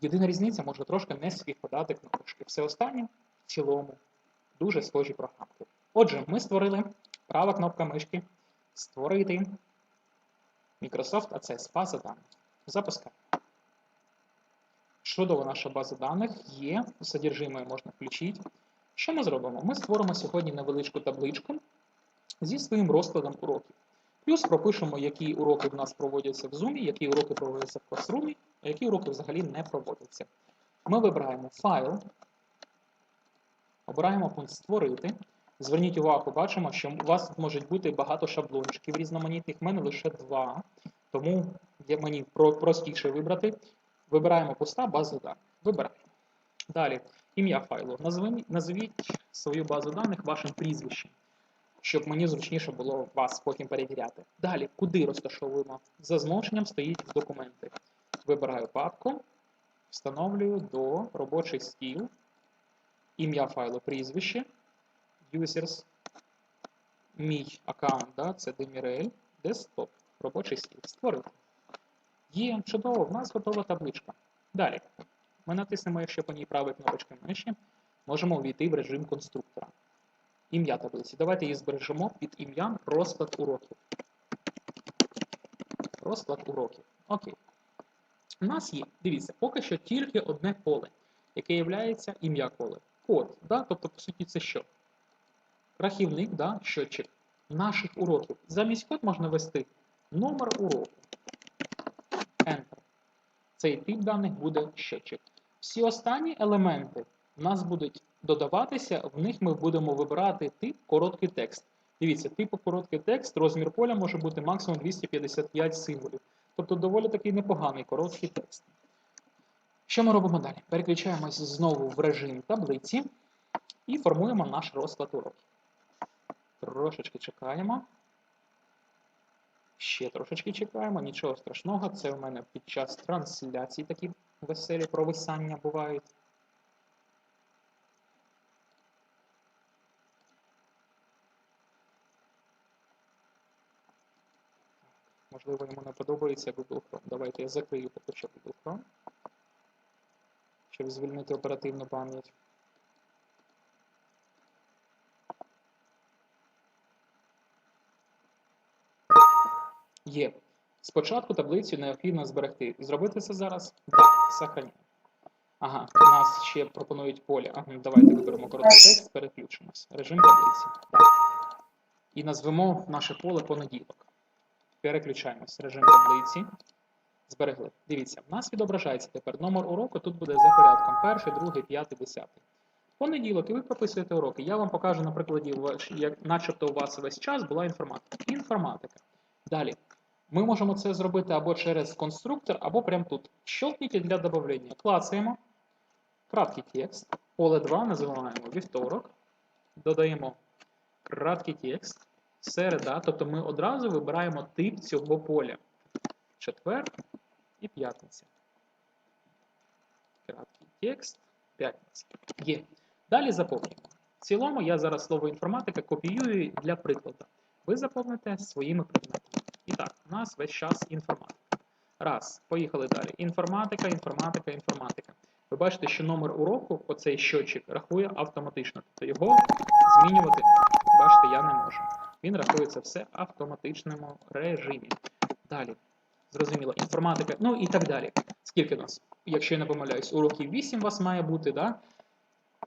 Єдина різниця може трошки не співпадати кнопочки. Все останнє в цілому дуже схожі програмки. Отже, ми створили права кнопка мишки створити Microsoft Access база даних. Запускаємо. Чудова наша база даних є, содержимое можна включити. Що ми зробимо? Ми створимо сьогодні невеличку табличку зі своїм розкладом уроків. Плюс пропишемо, які уроки в нас проводяться в Zoom, які уроки проводяться в Classroom, а які уроки взагалі не проводяться. Ми вибираємо файл, обираємо пункт Створити. Зверніть увагу, бачимо, що у вас можуть бути багато шаблончиків різноманітних, в мене лише два. Тому мені простіше вибрати. Вибираємо пуста база даних. Вибираємо. Далі, ім'я файлу. Назвіть свою базу даних вашим прізвищем, щоб мені зручніше було вас потім перевіряти. Далі, куди розташовуємо? За змовченням стоїть документи. Вибираю папку, встановлюю до робочий стіл, ім'я файлу, прізвище, users, мій аккаунт, да, це Demirel, десктоп, робочий стіл. Створити. Є, чудово, в нас готова табличка. Далі. Ми натиснемо, якщо по ній правою кнопочкою миші, можемо увійти в режим конструктора. Ім'я таблиці. Давайте її збережемо під ім'ям розклад уроків. Розклад уроків. Окей. У нас є, дивіться, поки що тільки одне поле, яке є ім'я коле. Код. Да? Тобто, по суті, це що? Рахівник, да? щотчик наших уроків. Замість код можна ввести номер уроку. Enter. Цей тип даних буде щотчик. Всі останні елементи у нас будуть додаватися, в них ми будемо вибирати тип короткий текст. Дивіться, типу короткий текст, розмір поля може бути максимум 255 символів. Тобто доволі такий непоганий короткий текст. Що ми робимо далі? Переключаємось знову в режим таблиці і формуємо наш розклад уроків. Трошечки чекаємо. Ще трошечки чекаємо, нічого страшного. Це у мене під час трансляції такі веселі провисання бувають. Можливо, йому не подобається Google Chrome. Давайте я закрию поки що Google Chrome, щоб звільнити оперативну пам'ять. Є. Спочатку таблицю необхідно зберегти. Зробити це зараз? Так, сохраняємо. Ага, у нас ще пропонують поле. Ага, давайте виберемо короткий текст, переключимось. Режим таблиці. І назвемо наше поле понеділок. Переключаємось. Режим таблиці. Зберегли. Дивіться, в нас відображається тепер номер уроку. Тут буде за порядком. Перший, другий, п'ятий, десятий. Понеділок, і ви прописуєте уроки. Я вам покажу на прикладі, як начебто у вас весь час була інформатика. Інформатика. Далі. Ми можемо це зробити або через конструктор, або прямо тут. Щелкники для додавлення. Клацаємо. Краткий текст. Поле 2 називаємо вівторок. Додаємо краткий текст. Середа. Тобто ми одразу вибираємо тип цього поля. Четвер і п'ятниця. Краткий текст. П'ятниця. Є. Далі заповнюємо. В цілому я зараз слово інформатика копіюю для прикладу. Ви заповните своїми предметами. І так, у нас весь час інформатика. Раз, поїхали далі. Інформатика, інформатика, інформатика. Ви бачите, що номер уроку, оцей щотчик, рахує автоматично. Тобто його змінювати, бачите, я не можу. Він рахується все в автоматичному режимі. Далі. Зрозуміло, інформатика, ну і так далі. Скільки у нас? Якщо я не помиляюсь, уроків 8 у вас має бути, да?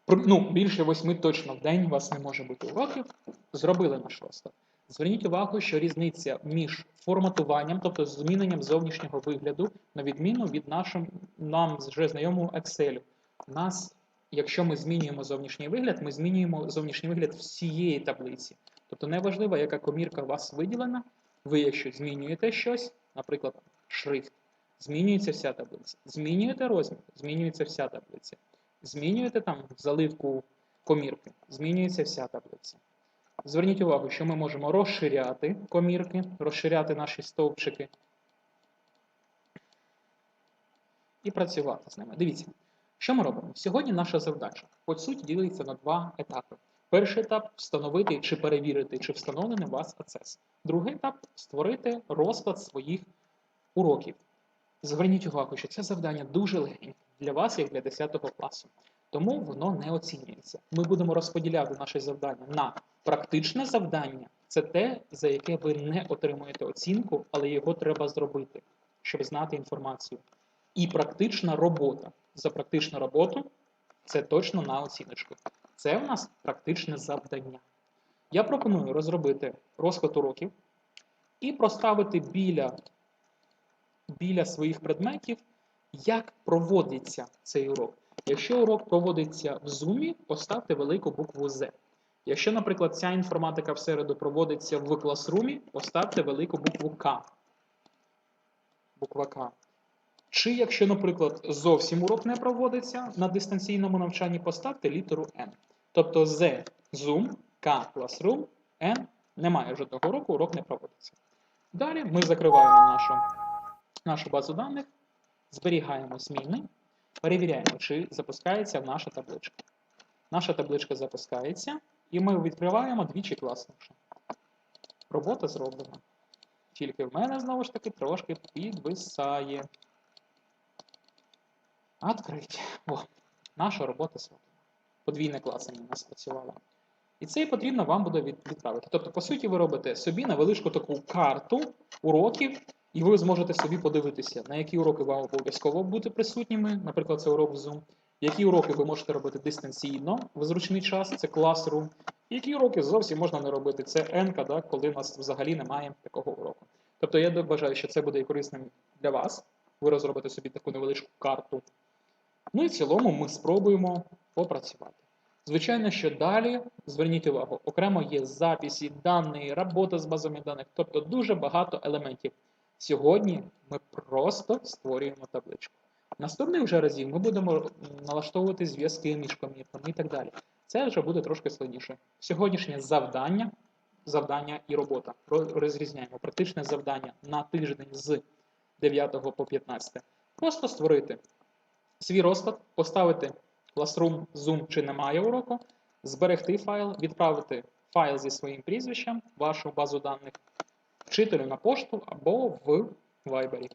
Ну, більше 8 точно в день у вас не може бути уроків. Зробили наш розклад. Зверніть увагу, що різниця між форматуванням, тобто зміненням зовнішнього вигляду, на відміну від нашим, нам вже знайомого Excel. Нас, якщо ми змінюємо зовнішній вигляд, ми змінюємо зовнішній вигляд всієї таблиці. Тобто неважливо, яка комірка у вас виділена, ви якщо змінюєте щось, наприклад, шрифт, змінюється вся таблиця. Змінюєте розмір, змінюється вся таблиця. Змінюєте там заливку комірки, змінюється вся таблиця. Зверніть увагу, що ми можемо розширяти комірки, розширяти наші стовпчики і працювати з ними. Дивіться, що ми робимо? Сьогодні наша завдача, по суті, ділиться на два етапи. Перший етап встановити чи перевірити, чи встановлений у вас АЦЕС. Другий етап створити розклад своїх уроків. Зверніть увагу, що це завдання дуже легеньке для вас, як для 10 класу. Тому воно не оцінюється. Ми будемо розподіляти наше завдання на практичне завдання це те, за яке ви не отримуєте оцінку, але його треба зробити, щоб знати інформацію. І практична робота. За практичну роботу це точно на оціночку. Це в нас практичне завдання. Я пропоную розробити розклад уроків і проставити біля, біля своїх предметів, як проводиться цей урок. Якщо урок проводиться в Zoom, поставте велику букву Z. Якщо, наприклад, ця інформатика в середу проводиться в класрумі, поставте велику букву К. Буква К. Чи якщо, наприклад, зовсім урок не проводиться на дистанційному навчанні, поставте літеру N. Тобто Z Zoom, K Classroom, N немає жодного уроку, урок не проводиться. Далі ми закриваємо нашу, нашу базу даних, зберігаємо зміни, перевіряємо, чи запускається наша табличка. Наша табличка запускається, і ми відкриваємо двічі класнувши. Робота зроблена. Тільки в мене знову ж таки трошки підвисає. Открить. О, наша робота зроблена. Подвійне класення у нас працювало. І це і потрібно вам буде відправити. Тобто, по суті, ви робите собі невеличку таку карту уроків, і ви зможете собі подивитися, на які уроки вам обов'язково бути присутніми. Наприклад, це урок в Zoom. Які уроки ви можете робити дистанційно в зручний час, це Classroom. Які уроки зовсім можна не робити, це Енка, да, коли у нас взагалі немає такого уроку. Тобто я вважаю, що це буде і корисним для вас. Ви розробите собі таку невеличку карту. Ну і в цілому ми спробуємо попрацювати. Звичайно, що далі, зверніть увагу, окремо є записи, дані, робота з базами даних, тобто дуже багато елементів. Сьогодні ми просто створюємо табличку. Наступних вже разів ми будемо налаштовувати зв'язки між помітками і так далі. Це вже буде трошки складніше. Сьогоднішнє завдання, завдання і робота. Розрізняємо практичне завдання на тиждень з 9 по 15. Просто створити свій розклад, поставити Classroom, Zoom чи немає уроку, зберегти файл, відправити файл зі своїм прізвищем, вашу базу даних, вчителю на пошту або в Viber.